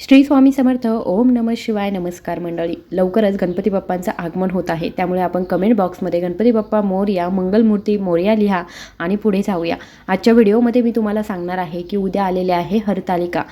श्री स्वामी समर्थ ओम नम शिवाय नमस्कार मंडळी. लवकरच गणपती बाप्पांचं आगमन होत आहे. त्यामुळे आपण कमेंट बॉक्समध्ये गणपती बाप्पा मोर्या मंगलमूर्ती मोर्या लिहा आणि पुढे जाऊया. आजच्या व्हिडिओमध्ये मी तुम्हाला सांगणार आहे की उद्या आलेले आहे हरतालिका.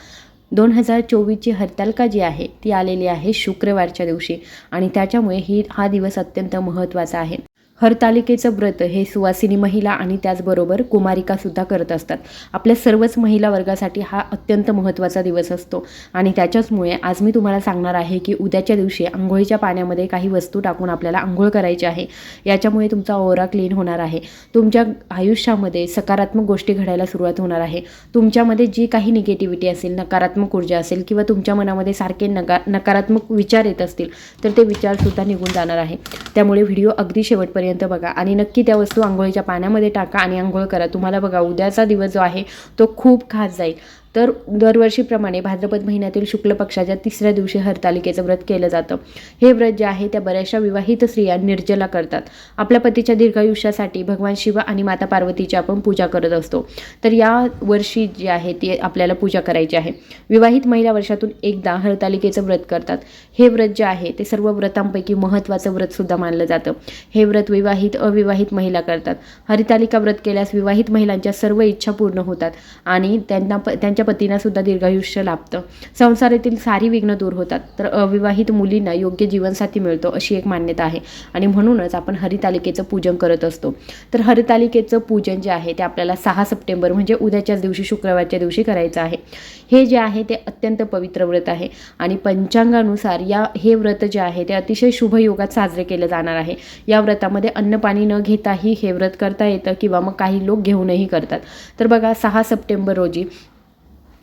दोन हजार चोवीसची हरतालिका जी आहे ती आलेली आहे शुक्रवारच्या दिवशी. आणि त्याच्यामुळे ही हा दिवस अत्यंत महत्त्वाचा आहे. हरतालिकेचं व्रत हे सुवासिनी महिला आणि त्याचबरोबर कुमारिकासुद्धा करत असतात. आपल्या सर्वच महिला वर्गासाठी हा अत्यंत महत्त्वाचा दिवस असतो आणि त्याच्याचमुळे आज मी तुम्हाला सांगणार आहे की उद्याच्या दिवशी आंघोळीच्या पाण्यामध्ये काही वस्तू टाकून आपल्याला आंघोळ करायची आहे. याच्यामुळे तुमचा ओरा क्लीन होणार आहे. तुमच्या आयुष्यामध्ये सकारात्मक गोष्टी घडायला सुरुवात होणार आहे. तुमच्यामध्ये जी काही निगेटिव्हिटी असेल नकारात्मक ऊर्जा असेल किंवा तुमच्या मनामध्ये सारखे नका नकारात्मक विचार येत असतील तर ते विचारसुद्धा निघून जाणार आहे. त्यामुळे व्हिडिओ अगदी शेवटपर्यंत बघा. आणि नक्की त्या वस्तू आंघोळीच्या पाण्यामध्ये टाका आणि आंघोळ करा. तुम्हाला बघा उद्याचा दिवस जो आहे तो खूप खास जाईल. तर दरवर्षीप्रमाणे भाद्रपद महिन्यातील शुक्ल पक्षाच्या तिसऱ्या दिवशी हरतालिकेचं व्रत केलं जातं. हे व्रत जे आहे त्या बऱ्याचशा विवाहित स्त्रिया निर्जला करतात. आपल्या पतीच्या दीर्घायुष्यासाठी भगवान शिव आणि माता पार्वतीची आपण पूजा करत असतो. तर या वर्षी जी आहे ती आपल्याला पूजा करायची आहे. विवाहित महिला वर्षातून एकदा हरतालिकेचं व्रत करतात. हे व्रत जे आहे ते सर्व व्रतांपैकी महत्त्वाचं व्रतसुद्धा मानलं जातं. हे व्रत विवाहित अविवाहित महिला करतात. हरितालिका व्रत केल्यास विवाहित महिलांच्या सर्व इच्छा पूर्ण होतात आणि त्यांना प त्यांच्या पतींना सुद्धा दीर्घायुष्य लाभतं. संसारातील सारी विघ्न दूर होतात. तर अविवाहित मुलींना योग्य जीवनसाथी मिळतो अशी एक मान्यता आहे. आणि म्हणूनच आपण हरितालिकेचं पूजन करत असतो. तर हरितालिकेचं पूजन जे आहे ते आपल्याला सहा सप्टेंबर म्हणजे उद्याच्याच दिवशी शुक्रवारच्या दिवशी करायचं आहे. हे जे आहे ते अत्यंत पवित्र व्रत आहे. आणि पंचांगानुसार या हे व्रत जे आहे ते अतिशय शुभ योगात साजरे केले जाणार आहे. या व्रतामध्ये अन्न पाणी न घेताही हे व्रत करता येतं किंवा मग काही लोक घेऊनही करतात. तर बघा सहा सप्टेंबर रोजी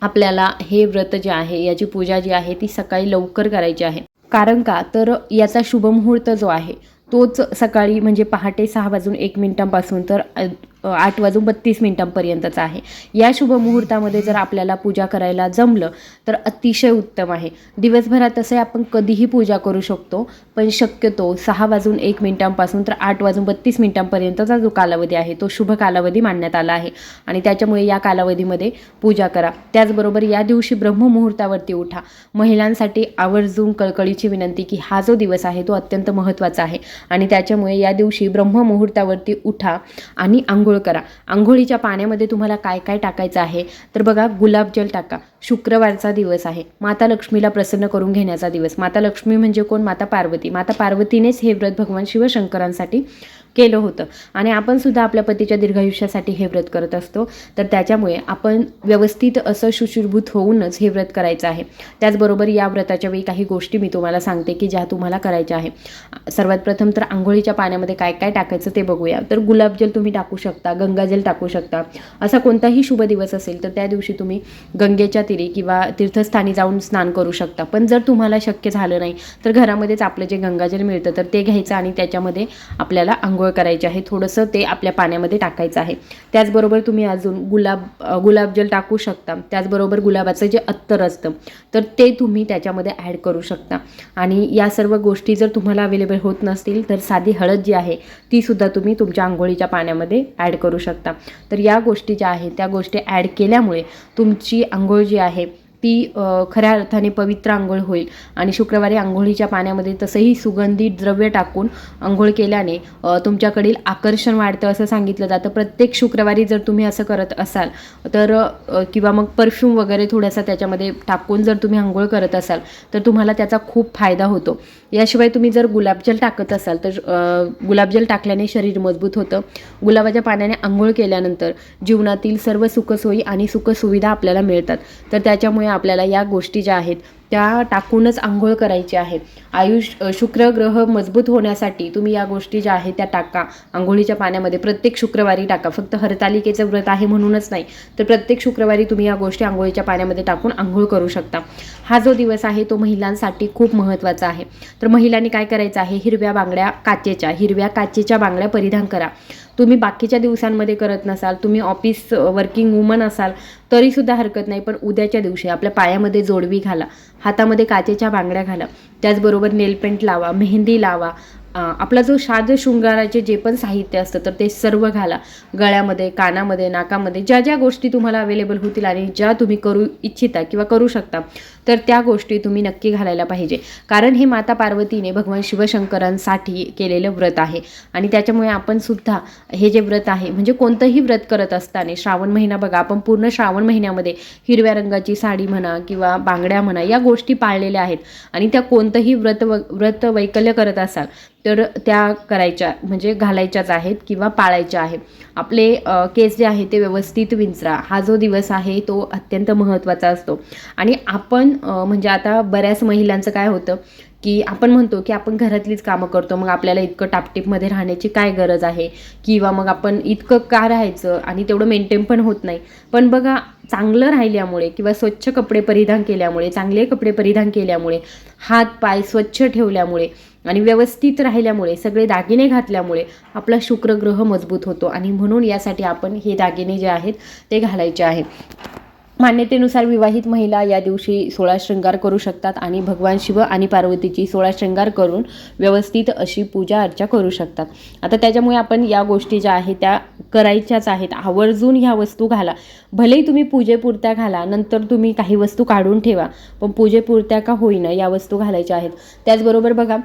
आपल्याला हे व्रत जे आहे याची पूजा जी आहे ती सकाळी लवकर करायची आहे. कारण का? तर याचा शुभमुहूर्त जो आहे तोच सकाळी म्हणजे पहाटे सहा वाजून एक मिनिटांपासून तर आठ वाजून बत्तीस मिनिटांपर्यंतचा आहे. या शुभमुहूर्तामध्ये जर आपल्याला पूजा करायला जमलं तर अतिशय उत्तम आहे. दिवसभरात तसे आपण कधीही पूजा करू शकतो पण शक्यतो सहा वाजून एक मिनिटांपासून तर आठ वाजून बत्तीस मिनिटांपर्यंतचा जो कालावधी आहे तो शुभ कालावधी मानण्यात आला आहे. आणि त्याच्यामुळे या कालावधीमध्ये पूजा करा. त्याचबरोबर या दिवशी ब्रह्ममुहूर्तावरती उठा. महिलांसाठी आवर्जून कळकळीची विनंती की हा जो दिवस आहे तो अत्यंत महत्त्वाचा आहे. आणि त्याच्यामुळे या दिवशी ब्रह्ममुहूर्तावरती उठा आणि आंघोळ करा. आंघोळीच्या पाण्यामध्ये तुम्हाला काय काय टाकायचं आहे? तर बघा गुलाबजल टाका. शुक्रवारचा दिवस आहे. माता लक्ष्मीला प्रसन्न करून घेण्याचा दिवस. माता लक्ष्मी म्हणजे कोण? माता पार्वती. माता पार्वतीनेच हे व्रत भगवान शिवशंकरांसाठी केलं होतं. आणि आपण सुद्धा आपल्या पतीच्या दीर्घायुष्यासाठी हे व्रत करत असतो. तर त्याच्यामुळे आपण व्यवस्थित असं शुचिरभूत होऊनच हे व्रत करायचं आहे. त्याचबरोबर या व्रताच्या वेळी काही गोष्टी मी तुम्हाला सांगते की ज्या तुम्हाला करायच्या आहे. सर्वात प्रथम तर आंघोळीच्या पाण्यामध्ये काय काय टाकायचं ते बघूया. तर गुलाबजल तुम्ही टाकू शकता गंगाजल टाकू शकता. असा कोणताही शुभ दिवस असेल तर त्या दिवशी तुम्ही गंगेच्या तिरी किंवा तीर्थस्थानी जाऊन स्नान करू शकता. पण जर तुम्हाला शक्य झालं नाही तर घरामध्येच आपलं जे गंगाजल मिळतं तर ते घ्यायचं आणि त्याच्यामध्ये आपल्याला आंघोळ करायची आहे थोडंसं ते आपल्या पाण्यामध्ये टाकायचं आहे. त्याचबरोबर तुम्ही अजून गुलाब गुलाबजल टाकू शकता. त्याचबरोबर गुलाबाचं जे अत्तर असतं तर ते तुम्ही त्याच्यामध्ये ॲड करू शकता. आणि या सर्व गोष्टी जर तुम्हाला अवेलेबल होत नसतील तर साधी हळद जी आहे तीसुद्धा तुम्ही तुमच्या आंघोळीच्या पाण्यामध्ये ॲड करू शकता. तर या गोष्टी ज्या आहेत त्या गोष्टी ॲड केल्यामुळे तुमची आंघोळ जी आहे ती खऱ्या अर्थाने पवित्र आंघोळ होईल. आणि शुक्रवारी आंघोळीच्या पाण्यामध्ये तसंही सुगंधित द्रव्य टाकून आंघोळ केल्याने तुमच्याकडील आकर्षण वाढतं असं सांगितलं जातं. प्रत्येक शुक्रवारी जर तुम्ही असं करत असाल तर किंवा मग परफ्यूम वगैरे थोडासा त्याच्यामध्ये टाकून जर तुम्ही आंघोळ करत असाल तर तुम्हाला त्याचा खूप फायदा होतो. याशिवाय तुम्ही जर गुलाबजल टाकत असाल तर गुलाबजल टाकल्याने शरीर मजबूत होतं. गुलाबाच्या पाण्याने आंघोळ केल्यानंतर जीवनातील सर्व सुखसोयी आणि सुखसुविधा आपल्याला मिळतात. तर त्याच्यामुळे आपल्याला या गोष्टी ज्या आहेत त्या टाकूनच आंघोळ करायची आहे. आयुष शुक्र ग्रह मजबूत होण्यासाठी तुम्ही या गोष्टी ज्या आहेत त्या टाका. आंघोळीच्या पाण्यामध्ये प्रत्येक शुक्रवारी टाका. फक्त हरतालिकेचं व्रत आहे म्हणूनच नाही तर प्रत्येक शुक्रवारी तुम्ही या गोष्टी आंघोळीच्या पाण्यामध्ये टाकून आंघोळ करू शकता. हा जो दिवस आहे तो महिलांसाठी खूप महत्त्वाचा आहे. तर महिलांनी काय करायचं आहे? हिरव्या बांगड्या काचेच्या हिरव्या काचेच्या बांगड्या परिधान करा. तुम्ही बाकीच्या दिवसांमध्ये करत नसाल तुम्ही ऑफिस वर्किंग वुमन असाल तरीसुद्धा हरकत नाही पण उद्याच्या दिवशी आपल्या पायामध्ये जोडवी घाला हातामध्ये काचेच्या बांगड्या घाला त्याचबरोबर नेलपेंट लावा मेहंदी लावा आपला जो साज शृंगाराचे जे पण साहित्य असतं तर ते सर्व घाला. गळ्यामध्ये कानामध्ये नाकामध्ये ज्या ज्या गोष्टी तुम्हाला अवेलेबल होतील आणि ज्या तुम्ही करू इच्छिता किंवा करू शकता तर त्या गोष्टी तुम्ही नक्की घालायला पाहिजे. कारण हे माता पार्वतीने भगवान शिवशंकरांसाठी केलेलं व्रत आहे. आणि त्याच्यामुळे आपण सुद्धा हे जे व्रत आहे म्हणजे कोणतंही व्रत करत असताना श्रावण महिना बघा आपण पूर्ण श्रावण महिन्यामध्ये हिरव्या रंगाची साडी म्हणा किंवा बांगड्या म्हणा या गोष्टी पाळलेल्या आहेत. आणि त्या कोणतंही व्रत व व्रत वैकल्य करत असाल तर त्या करायच्या म्हणजे घालायच्याच आहेत किंवा पाळायच्या आहेत. आपले केस जे आहे ते व्यवस्थित विंचरा. हा जो दिवस आहे तो अत्यंत महत्त्वाचा असतो. आणि आपण म्हणजे आता बऱ्याच महिलांचं काय होतं की आपण म्हणतो की आपण घरातलीच कामं करतो मग आपल्याला इतकं टापटीपमध्ये राहण्याची काय गरज आहे? किंवा मग आपण इतकं का राहायचं? आणि तेवढं मेंटेन पण होत नाही. पण बघा चांगलं राहिल्यामुळे किंवा स्वच्छ कपडे परिधान केल्यामुळे चांगले कपडे परिधान केल्यामुळे हात पाय स्वच्छ ठेवल्यामुळे आणि व्यवस्थित राहिल्यामुळे सगळे दागिने घातल्यामुळे आपला शुक्रग्रह मजबूत होतो. आणि म्हणून यासाठी आपण हे दागिने जे आहेत ते घालायचे आहेत. मान्यतेनुसार विवाहित महिला या दिवशी सोळा शृंगार करू शकतात आणि भगवान शिव आणि पार्वतीची सोळा शृंगार करून व्यवस्थित अशी पूजा अर्चा करू शकतात. आता त्याच्यामुळे आपण या गोष्टी ज्या आहेत त्या करायच्याच आहेत. आवर्जून ह्या वस्तू घाला. भलेही तुम्ही पूजेपुरत्या घाला नंतर तुम्ही काही वस्तू काढून ठेवा पण पूजेपुरत्या का होईना या वस्तू घालायच्या आहेत. त्याचबरोबर बघा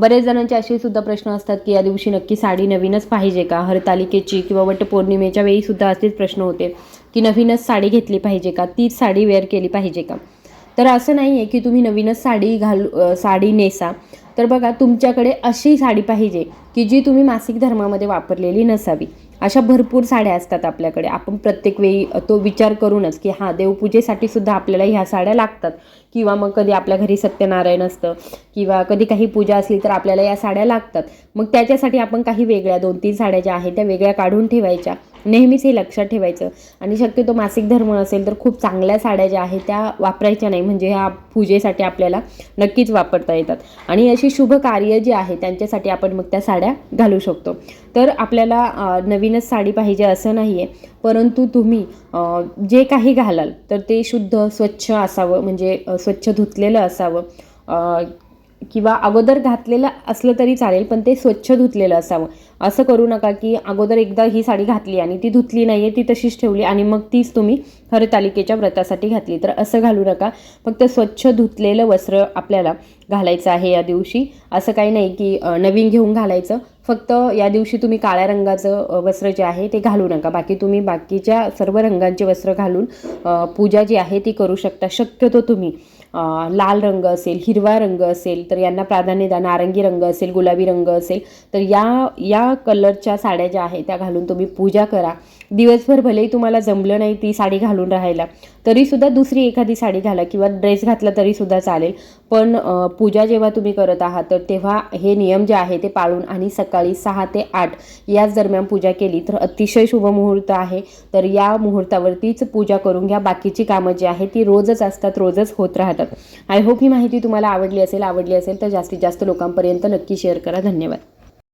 बरेच जणांचे असे सुद्धा प्रश्न असतात की या दिवशी नक्की साडी नवीनच पाहिजे का? हरतालिकेची किंवा वटपौर्णिमेच्या वेळीसुद्धा असेच प्रश्न होते. की नवीनच साडी घेतली पाहिजे का? तीच साडी वेअर केली पाहिजे का? तर असं नाही आहे की तुम्ही नवीनच साडी घालू साडी नेसा. तर बघा तुमच्याकडे अशी साडी पाहिजे की जी तुम्ही मासिक धर्मामध्ये वापरलेली नसावी. अशा भरपूर साड्या असतात आपल्याकडे. आपण प्रत्येक वेळी तो विचार करूनच की हां देवपूजेसाठी सुद्धा आपल्याला ह्या साड्या लागतात. किंवा मग कधी आपल्या घरी सत्यनारायण असतं किंवा कधी काही पूजा असली तर आपल्याला या साड्या लागतात. मग त्याच्यासाठी आपण काही वेगळ्या दोन तीन साड्या ज्या आहेत त्या वेगळ्या काढून ठेवायच्या. नेहमीच हे लक्षात ठेवायचं. आणि शक्यतो मासिक धर्म असेल तर खूप चांगल्या साड्या ज्या आहेत त्या वापरायच्या नाही. म्हणजे ह्या पूजेसाठी आपल्याला नक्कीच वापरता येतात. आणि अशी शुभ कार्य जी आहे त्यांच्यासाठी आपण मग त्या साड्या घालू शकतो. तर आपल्याला नवीनच साडी पाहिजे असं नाही आहे परंतु तुम्ही जे काही घालाल तर ते शुद्ध स्वच्छ असावं. म्हणजे स्वच्छ धुतलेलं असावं. किंवा अगोदर घातलेलं असलं तरी चालेल पण ते स्वच्छ धुतलेलं असावं. असं करू नका की अगोदर एकदा ही साडी घातली आणि ती धुतली नाही आहे ती तशीच ठेवली आणि मग तीच तुम्ही हरतालिकेच्या व्रतासाठी घातली. तर असं घालू नका. फक्त स्वच्छ धुतलेलं वस्त्र आपल्याला घालायचं आहे या दिवशी. असं काही नाही की नवीन घेऊन घालायचं. फक्त या दिवशी तुम्ही काळ्या रंगाचं वस्त्र जे आहे ते घालू नका. बाकी तुम्ही बाकीच्या सर्व रंगांचे वस्त्र घालून पूजा जी आहे ती करू शकता. शक्यतो तुम्ही लाल रंग असेल हिरवा रंग असेल तर यांना प्राधान्य द्या. नारंगी रंग असेल गुलाबी रंग असेल तर या या कलरच्या साड्या ज्या आहेत त्या घालून तुम्ही पूजा करा. दिवसभर भलेही तुम्हाला जमलं नाही ती साडी घालून राहायला तरीसुद्धा दुसरी एखादी साडी घाला किंवा ड्रेस घातला तरीसुद्धा चालेल. पण पूजा जेव्हा तुम्ही करत आहात तर तेव्हा हे नियम जे आहे ते पाळून आणि सकाळी सहा ते आठ याच दरम्यान पूजा केली तर अतिशय शुभ मुहूर्त आहे. तर या मुहूर्तावरतीच पूजा करून घ्या. बाकीची कामं जी आहे ती रोजच असतात रोजच होत राहतात. आय होप ही माहिती तुम्हाला आवडली असेल आवडली असेल तर जास्तीत जास्त लोकांपर्यंत नक्की शेअर करा. धन्यवाद.